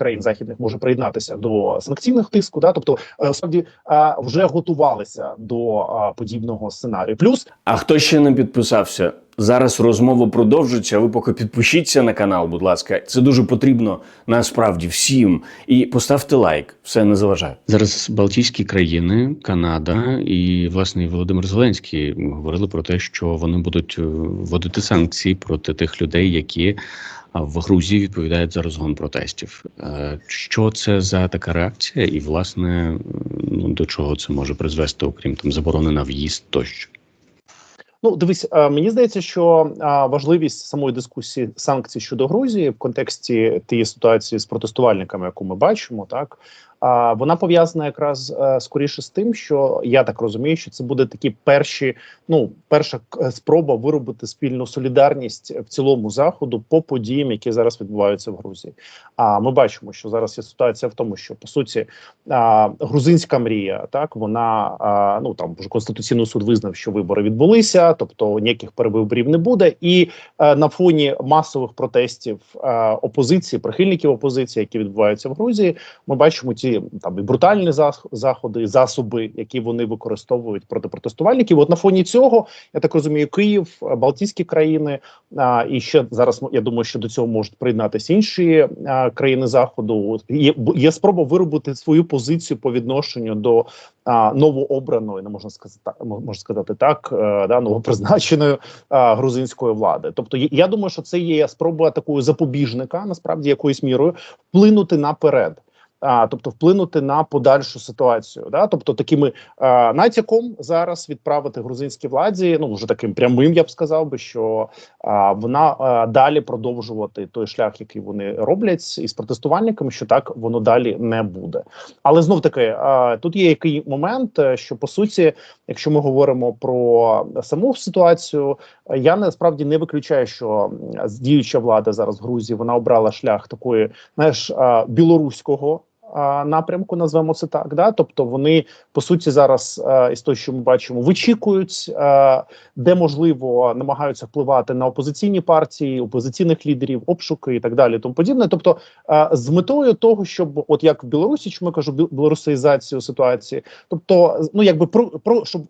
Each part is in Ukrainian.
країн західних може приєднатися до санкційних тиску. Да, тобто е, справді е, вже готувалися до е, подібного сценарію. Плюс А хто ще не підписався? Зараз розмова продовжиться. Ви поки підпишіться на канал, будь ласка. Це дуже потрібно насправді всім. І поставте лайк. Все не заважає. Зараз Балтійські країни, Канада і власне Володимир Зеленський говорили про те, що вони будуть вводити санкції проти тих людей, які в Грузії відповідають за розгон протестів. Е, Що це за така реакція, і власне ну до чого це може призвести, окрім там заборони на в'їзд тощо? Ну, дивись, е, мені здається, що е, важливість самої дискусії санкцій щодо Грузії в контексті тієї ситуації з протестувальниками, яку ми бачимо, так а вона пов'язана якраз е, скоріше з тим, що я так розумію, що це буде такі перші, ну перша спроба виробити спільну солідарність в цілому заходу по подіям, які зараз відбуваються в Грузії. А ми бачимо, що зараз є ситуація в тому, що по суті грузинська мрія, так вона ну там вже конституційний суд визнав, що вибори відбулися, тобто ніяких перевиборів не буде. І е, на фоні масових протестів е, опозиції, прихильників опозиції, які відбуваються в Грузії, ми бачимо ті там і брутальні зах- заходи, засоби, які вони використовують проти протестувальників. От на фоні цього я так розумію, Київ, е, Балтійські країни а, і ще зараз я думаю, що до цього можуть приєднатися інші а, країни заходу. Є, є спроба виробити свою позицію по відношенню до а, новообраної, не можна сказати можна сказати так, е, да, новопризначеної а, грузинської влади. Тобто, я думаю, що це є спроба такої запобіжника, насправді якоюсь мірою вплинути наперед. А, тобто вплинути на подальшу ситуацію, да, тобто такими а, натяком зараз відправити грузинській владі, ну вже таким прямим, я б сказав би, що а, вона а, далі продовжувати той шлях, який вони роблять із протестувальниками, що так воно далі не буде. Але знов таки тут є який момент, е, що по суті, якщо ми говоримо про саму ситуацію, я насправді не виключаю, що діюча влада зараз в Грузії вона обрала шлях такої, знаєш, білоруського. Напрямку назвемо це так, да тобто вони по суті зараз е, із того, що ми бачимо, вичікують, е, де можливо намагаються впливати на опозиційні партії, опозиційних лідерів, обшуки і так далі. Тому подібне. Тобто, е, з метою того, щоб от як в Білорусі, чому я кажу бі- білорусизацію ситуації, тобто, ну якби про, про щоб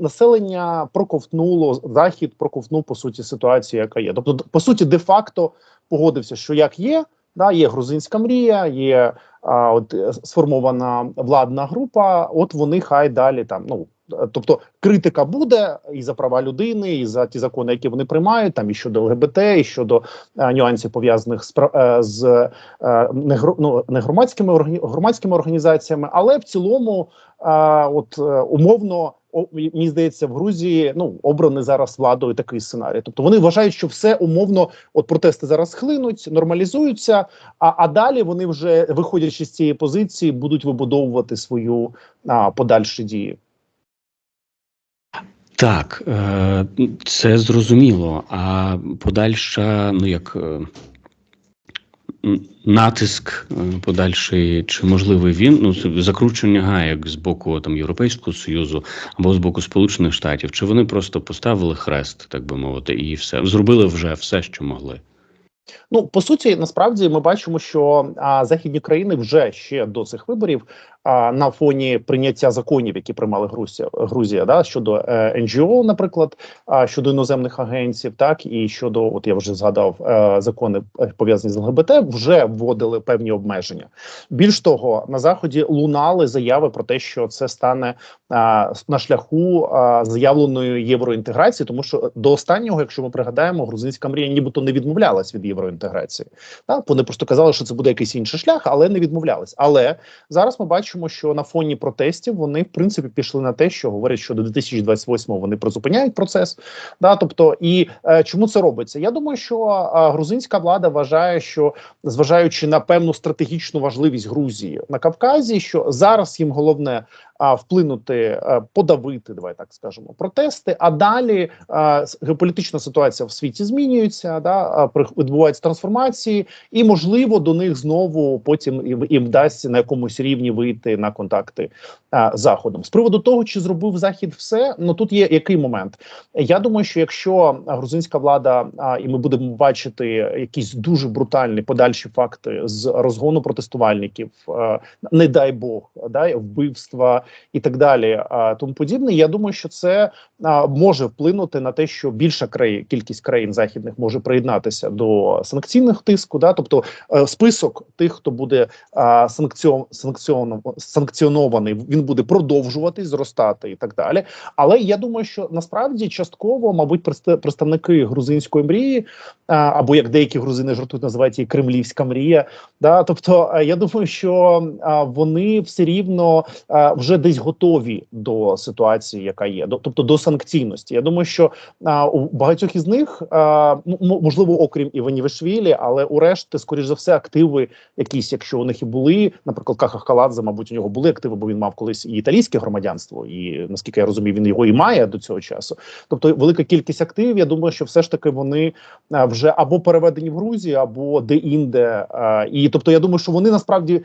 населення проковтнуло захід, проковтнув по суті ситуацію, яка є. Тобто, по суті, де-факто погодився, що як є. Да, є грузинська мрія, є а, от е, сформована владна група. От вони хай далі там. Ну е, тобто критика буде і за права людини, і за ті закони, які вони приймають, там і щодо ЛГБТ, і щодо е, нюансів пов'язаних з е, з е, не, ну, не громадськими громадськими організаціями, але в цілому, е, от умовно. Мені здається, в Грузії ну обраний зараз владою такий сценарій. Тобто вони вважають, що все умовно, от протести зараз схлинуть, нормалізуються. А, а далі вони вже виходячи з цієї позиції, будуть вибудовувати свою а, подальші дії. Так, е, це зрозуміло. А подальша, ну як е, натиск е, подальший, чи можливий він, ну закручення гаєк з боку там Європейського Союзу або з боку Сполучених Штатів, чи вони просто поставили хрест, так би мовити, і все зробили вже все, що могли. Ну по суті, насправді ми бачимо, що а, західні країни вже ще до цих виборів а, на фоні прийняття законів, які приймали Грузія, Грузія, да щодо е, НГО, наприклад, а, щодо іноземних агентів, так і щодо, от я вже згадав, е, закони е, пов'язані з ЛГБТ, вже вводили певні обмеження. Більш того, на заході лунали заяви про те, що це стане а, на шляху а, заявленої євроінтеграції, тому що до останнього, якщо ми пригадаємо, грузинська мрія нібито не відмовлялась від євроінтеграції. Так, вони просто казали, що це буде якийсь інший шлях, але не відмовлялись. Але зараз ми бачимо, що на фоні протестів вони в принципі пішли на те, що говорять, що до 2028 вони призупиняють процес. Да, тобто, і е, чому це робиться? Я думаю, що е, грузинська влада вважає, що зважаючи на певну стратегічну важливість Грузії на Кавказі, що зараз їм головне вплинути, е, подавити, давай так скажемо, протести. А далі а, геополітична ситуація в світі змінюється, да відбуваються трансформації, і можливо до них знову потім їм, вдасться на якомусь рівні вийти на контакти з заходом. З приводу того, чи зробив захід все, ну тут є який момент. Я думаю, що якщо грузинська влада і ми будемо бачити якісь дуже брутальні подальші факти з розгону протестувальників, не дай Бог, да, вбивства і так далі, тому подібне. Я думаю, що це може вплинути на те, що більша країн, кількість країн західних може приєднатися до санкційних тиску. Да, тобто е, список тих, хто буде санкціон, санкціонований, він буде продовжувати зростати і так далі. Але я думаю, що насправді частково, мабуть, представ- представники грузинської мрії, або як деякі грузини жартують, називають її кремлівська мрія. Да, тобто, е, я думаю, що вони все рівно а, вже десь готові до ситуації, яка є, до тобто до санкційності. Я думаю, що а, у багатьох із них а, можливо, окрім Іванівишвілі, але у решти, скоріш за все, активи якісь, якщо у них і були, наприклад, Каха Халадзе, мабуть, у нього були активи, бо він мав колись і італійське громадянство, і наскільки я розумію, він його і має до цього часу. Тобто, велика кількість активів. Я думаю, що все ж таки вони вже або переведені в Грузію, або де-інде. І тобто, я думаю, що вони насправді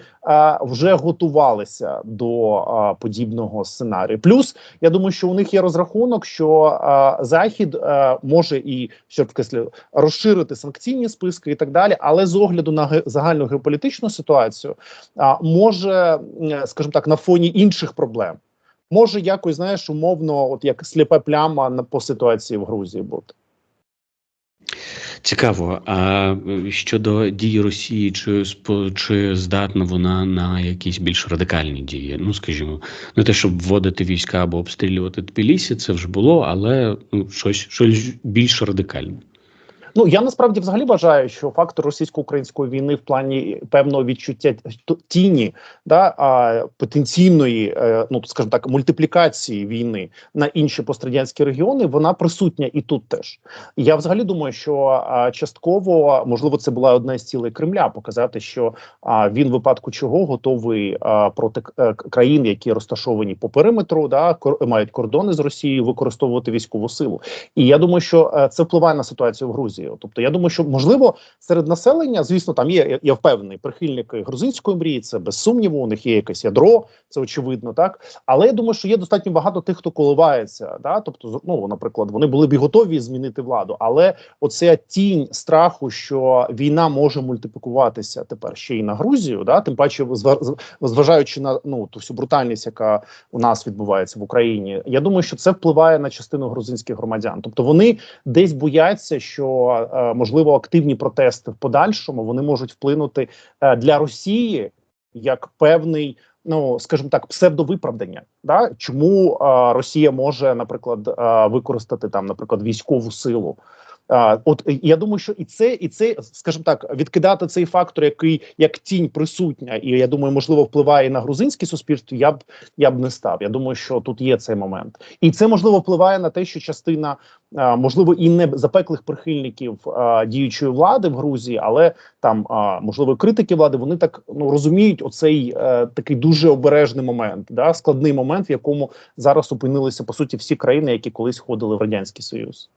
вже готувалися до подібного сценарію. Плюс я думаю, що у них є розрахунок, що а, захід а, може і що вкреслю розширити санкційні списки і так далі, але з огляду на ге- загальну геополітичну ситуацію а, може, скажімо так, на фоні інших проблем. Може якось знаєш умовно, от як сліпа пляма на по ситуації в Грузії бути. Цікаво. А е, щодо дії Росії, чи чи здатна вона на якісь більш радикальні дії? Ну, скажімо, не те, щоб вводити війська або обстрілювати Тбілісі, це вже було, але ну, щось, щось більш радикальне. Ну я насправді взагалі вважаю, що фактор російсько-української війни в плані певного відчуття тіні да а, потенційної, е, ну скажімо так, мультиплікації війни на інші пострадянські регіони, вона присутня і тут теж. Я взагалі думаю, що частково можливо це була одна з цілей Кремля показати, що він випадку чого готовий проти е, країн, які розташовані по периметру, да мають кордони з Росією, використовувати військову силу. І я думаю, що е, це впливає на ситуацію в Грузії. Тобто, я думаю, що можливо серед населення, звісно, там є я- впевнений, прихильники грузинської мрії. Це без сумніву. У них є якесь ядро, це очевидно, так. Але я думаю, що є достатньо багато тих, хто коливається. Да? Тобто, ну, наприклад, вони були б і готові змінити владу, але оця тінь страху, що війна може мультиплікуватися тепер ще й на Грузію, да, тим паче, зва- зважаючи на ну ту всю брутальність, яка у нас відбувається в Україні. Я думаю, що це впливає на частину грузинських громадян. Тобто вони десь бояться, що можливо активні протести в подальшому вони можуть вплинути е, для Росії як певний. Ну, скажімо так, псевдовиправдання, да чому е, Росія може, наприклад, е, використати там, наприклад, військову силу. От е, я думаю, що і це, і це, скажімо так, відкидати цей фактор, який як тінь присутня, і я думаю, можливо, впливає на грузинське суспільство. Я б я б не став. Я думаю, що тут є цей момент, і це можливо впливає на те, що частина можливо і не запеклих прихильників діючої влади в Грузії, але там можливо критики влади вони так ну розуміють оцей е, такий дуже обережний момент, да складний момент, в якому зараз опинилися по суті всі країни, які колись входили в радянський союз.